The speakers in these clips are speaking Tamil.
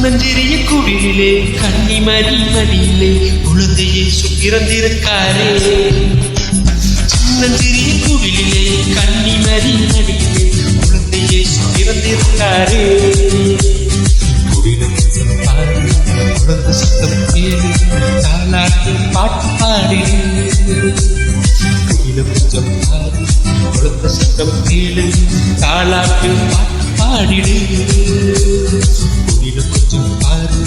சின்னஞ்சிறிய குடிலே கன்னிமரி மடியிலே குழந்தையை சுப்பிறந்திருக்காரே சின்னஞ்சிறிய குடிலே கன்னிமரி மடியிலே குழந்தையை சுப்பிறந்திருக்காரே குழந்தை சத்தம் கேளு தாலாட்டு பாட்டு பாடு குடில கொஞ்சம் பாரு குழந்தை சத்தம் கேளு தாலாட்டு பாட்டு பாடிடு குடில கொஞ்சம் பாரு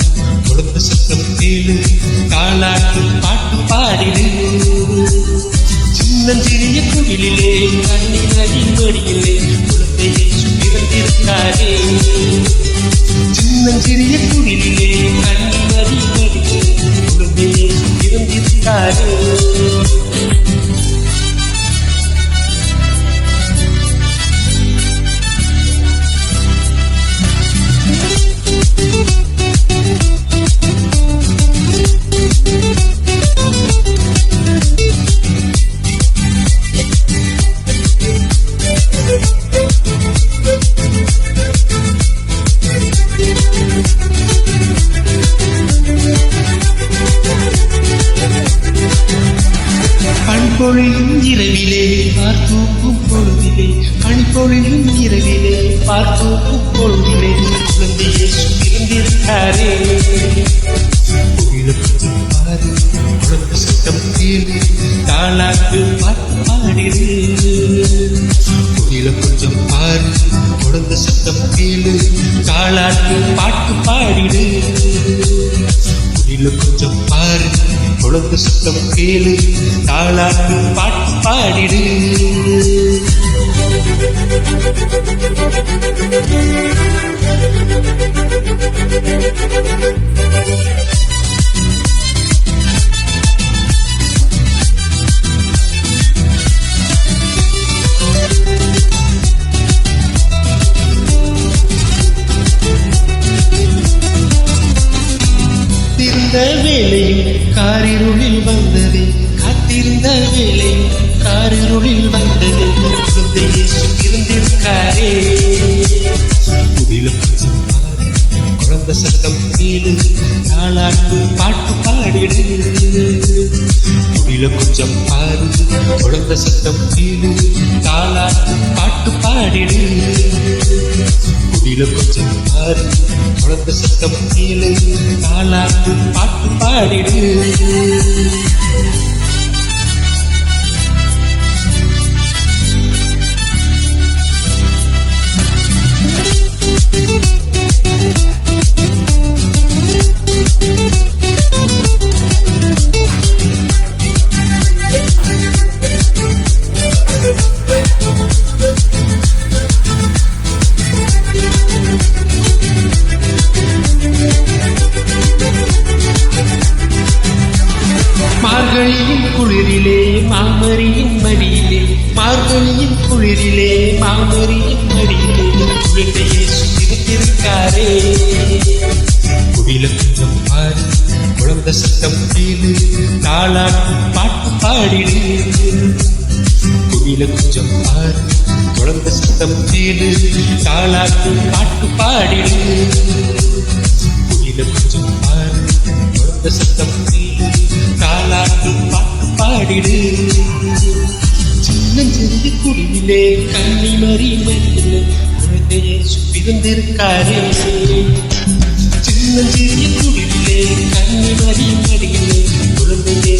குழந்தை சத்தம் கேளு தாலாட்டு பாட்டு பாடிடு சின்னஞ்சிறிய குடிலே கண்ணி நதி மடியிலே குழந்தையை சுப்பிறந்திருக்காரே சின்னஞ்சிறிய குடிலே கண்ணி நதி மடியிலே குழந்தையை சுப்பிறந்திருக்காரே பண்பொழியும் இரவிலே பார்த்தூக்கும் பொழுதிலே பண்பொழியும் இரவிலே பார்த்தூக்கும் பொழுதிலே குழந்தையே சுமிழ்ந்திருக்காரே பாரு குழந்தை சத்தம் கேளு தாளாக்கு பாட்டு பாடிடு கொஞ்சம் பாரு குழந்தை சத்தம் கேளு தாளாக்கு பாட்டு பாடிடு கொஞ்சம் பாரு குழந்தை சத்தம் கேளு. தாளாக்கு பாட்டு பாடிடு. காரிருளில் வந்ததே காத்திருந்த வேளையும் காரிருளில் வந்தது. குழந்தையை சுற்றிருந்திருக்காரே குடில சத்தம் கேளு. நாளாட்டு பாட்டு பாடிடு. குடில கொஞ்சம் பாரு. குழந்த சத்தம் கேளு. தாளாட்டு பாட்டு பாடிடு. குடில கொஞ்சம் பாரு. குழந்த சத்தம் கேளு. தாளாட்டு பாட்டு பாடிடு. குளிரிலே மாமரியின் மடியிலே மார்கழியின் குளிரிலே மாமரியின் மடியிலே குழந்தையை சுத்திருக்காரே குடில கொஞ்சம் பாரு குழந்தை சத்தம் கேளு தாளாட்டு பாட்டு பாடிடு. குவில குஞ்சம் பாரு குழந்த சத்தம் கேளு தாளாட்டு பாட்டு பாடிடு. குவில குஞ்சம் பாரு குழந்த சத்தம் கேளு பாட்டு பாடிடு சின்னஞ்சிறிய குடியிலே கண்ணி மறி மறியிலே குழந்தையை சுப்பிருந்திருக்காரே சின்னஞ்சிறிய குடியிலே கண்ணி மறி மறியிலே குழந்தையை